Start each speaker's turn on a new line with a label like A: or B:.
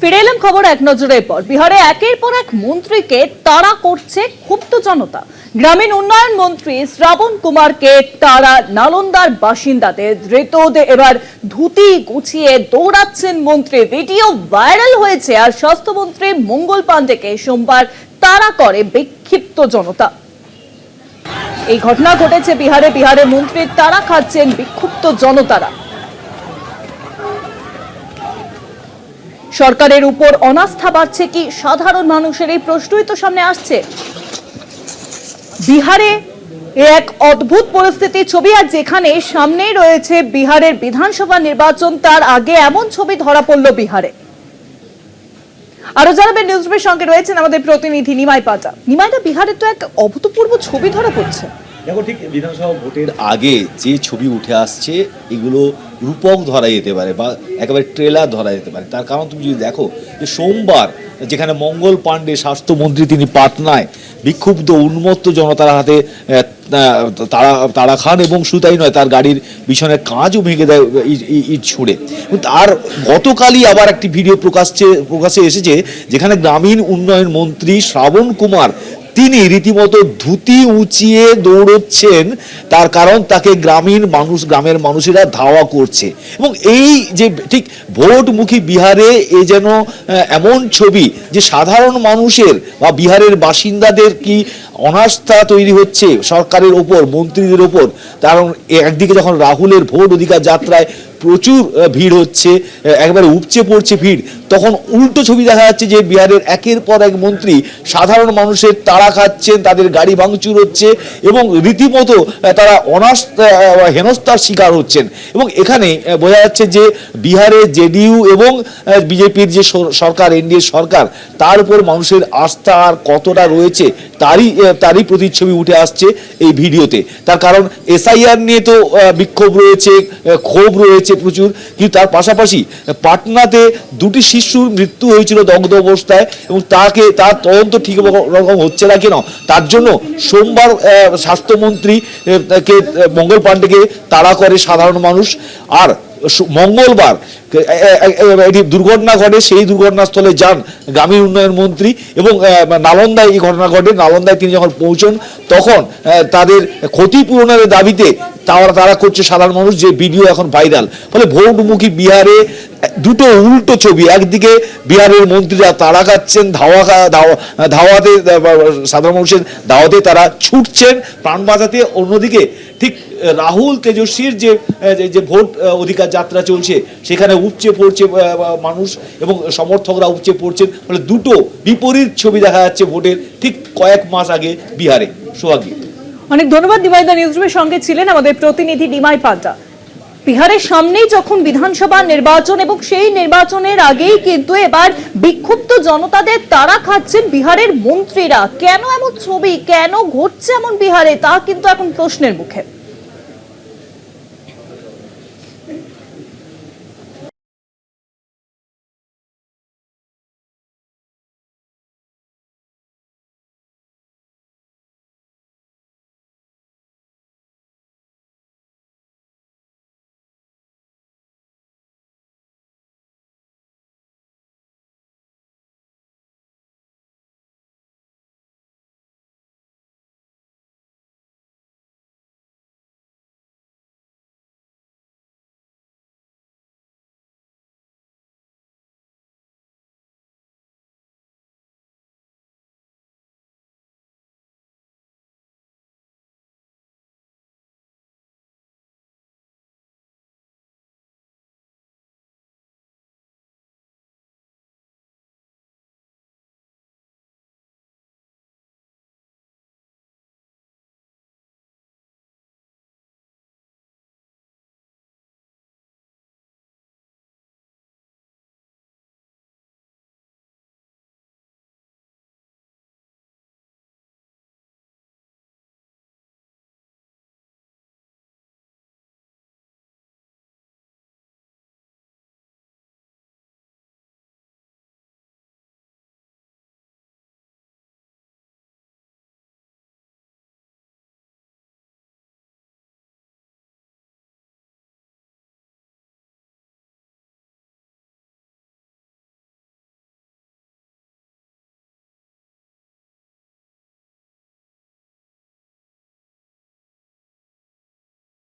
A: ফিরে এলাম খবর এক নজরের পর। বিহারে একের পর এক মন্ত্রীকে তাড়া করছে ক্ষুব্ধ জনতা। গ্রামীণ উন্নয়ন মন্ত্রী শ্রাবণ কুমারকে তারা নালন্দার এবার ধুতি গুছিয়ে দৌড়াচ্ছেন মন্ত্রী। ভিডিও ভাইরাল হয়েছে আর স্বাস্থ্যমন্ত্রী মঙ্গল পাণ্ডেকে সোমবার তাড়া করে বিক্ষিপ্ত জনতা। এই ঘটনা ঘটেছে বিহারে। বিহারে মন্ত্রীর তাড়া খাচ্ছেন বিক্ষুব্ধ জনতারা। সরকারের উপর অনাস্থা বাড়ছে কি সাধারণ মানুষের? এই প্রশ্নই তো সামনে আসছে। বিহারে এক অদ্ভুত পরিস্থিতি ছবি, আর যেখানে সামনেই রয়েছে বিহারের বিধানসভা নির্বাচন, তার আগে এমন ছবি ধরা পড়ল বিহারে। আরও জানাবেন নিউজরুমের সঙ্গে রয়েছেন আমাদের প্রতিনিধি নিমাই পাটা। নিমাইটা বিহারে তো এক অভূতপূর্ব ছবি ধরা পড়ছে।
B: দেখো, ঠিক বিধানসভা ভোটের আগে যে ছবি উঠে আসছে, এগুলো রূপক ধরা যেতে পারে বা একেবারে ট্রেলার ধরা যেতে পারে। তার কারণ তুমি যদি দেখো যে সোমবার যেখানে মঙ্গল পাণ্ডে স্বাস্থ্যমন্ত্রী তিনি পাটনায় বিক্ষুব্ধ উন্মত্ত জনতার হাতে তারা তারা খান এবং সুতাই নয়, তার গাড়ির পিছনের কাঁচও ভেঙে দেয় ইট- ছুঁড়ে। তার গতকালই আবার একটি ভিডিও প্রকাশ্যে প্রকাশে এসেছে যেখানে গ্রামীণ উন্নয়ন মন্ত্রী শ্রাবণ কুমার তিনি রীতিমতো ধুতি উঁচিয়ে দৌড়চ্ছেন, তার কারণ তাকে গ্রামীণ মানুষ, গ্রামের মানুষেরা ধাওয়া করছে। এবং এই যে ঠিক ভোটমুখী বিহারে এ যেন এমন ছবি যে সাধারণ মানুষের বা বিহারের বাসিন্দাদের কি অনাস্থা তৈরি হচ্ছে সরকারের ওপর, মন্ত্রীদের ওপর। কারণ একদিকে যখন রাহুলের ভোট অধিকার যাত্রায় প্রচুর ভিড় হচ্ছে একবারে উপচে পড়ছে ভিড়, তখন উল্টো ছবি দেখা যাচ্ছে যে বিহারের একের পর এক মন্ত্রী সাধারণ মানুষের তাড়া খাচ্ছেন, তাদের গাড়ি ভাঙচুর হচ্ছে এবং রীতিমতো তারা অনাস্থা হেনস্থার শিকার হচ্ছেন। এবং এখানে বোঝা যাচ্ছে যে বিহারে জেডিইউ এবং বিজেপির যে সরকার এনডিএ সরকার, তার উপর মানুষের আস্থা আর কতটা রয়েছে, তারই তারই প্রতিচ্ছবি উঠে আসছে এই ভিডিওতে। তার কারণ এসআইআর নিয়ে তো বিক্ষোভ রয়েছে ক্ষোভ রয়েছে প্রচুর। কিন্তু তার পাশাপাশি পাটনাতে দুটি শিশুর মৃত্যু হয়েছিল দগ্ধ অবস্থায় এবং তাকে, তার তদন্ত ঠিক রকম হচ্ছে না কেন? তার জন্য সোমবার স্বাস্থ্যমন্ত্রী কে মঙ্গল পাণ্ডেকে তাড়া করে সাধারণ মানুষ। আর মঙ্গলবার এ- এ- এ- একটি দুর্ঘটনা ঘটে, সেই দুর্ঘটনাস্থলে যান গ্রামীণ উন্নয়ন মন্ত্রী এবং নালন্দায় এই ঘটনা ঘটে। নালন্দায় তিনি যখন পৌঁছন, তখন তাদের ক্ষতিপূরণের দাবিতে তারা তারা করছে সাধারণ মানুষ যে ভিডিও এখন ভাইরাল। ফলে ভোটমুখী বিহারে দুটো উল্টো ছবি, একদিকে বিহারের মন্ত্রীরা তাড়া খাচ্ছেন, ধাওয়া ধাওয়াতে সাধারণ মানুষের দাওয়াতে তারা ছুটছেন প্রাণ বাঁচাতে। অন্যদিকে ঠিক রাহুল তেজস্বীর যে যে- ভোট অধিকার যাত্রা চলছে, সেখানে উপচে পড়ছে মানুষ এবং সমর্থকরা উপচে পড়ছেন। ফলে দুটো বিপরীত ছবি দেখা যাচ্ছে ভোটের ঠিক কয়েক মাস আগে বিহারে। সোহাগী।
A: অনেক ধন্যবাদ নিমাইদা নিউজরুমের সঙ্গে ছিলেন আমাদের প্রতিনিধি নিমাই পাল্টা বিহারের সামনেই যখন বিধানসভা নির্বাচন এবং সেই নির্বাচনের আগেই কিন্তু এবার বিক্ষুব্ধ জনতাদের তারা খাচ্ছেন বিহারের মন্ত্রীরা। কেন এমন ছবি? কেন ঘটছে এমন বিহারে? তা কিন্তু এখন প্রশ্নের মুখে।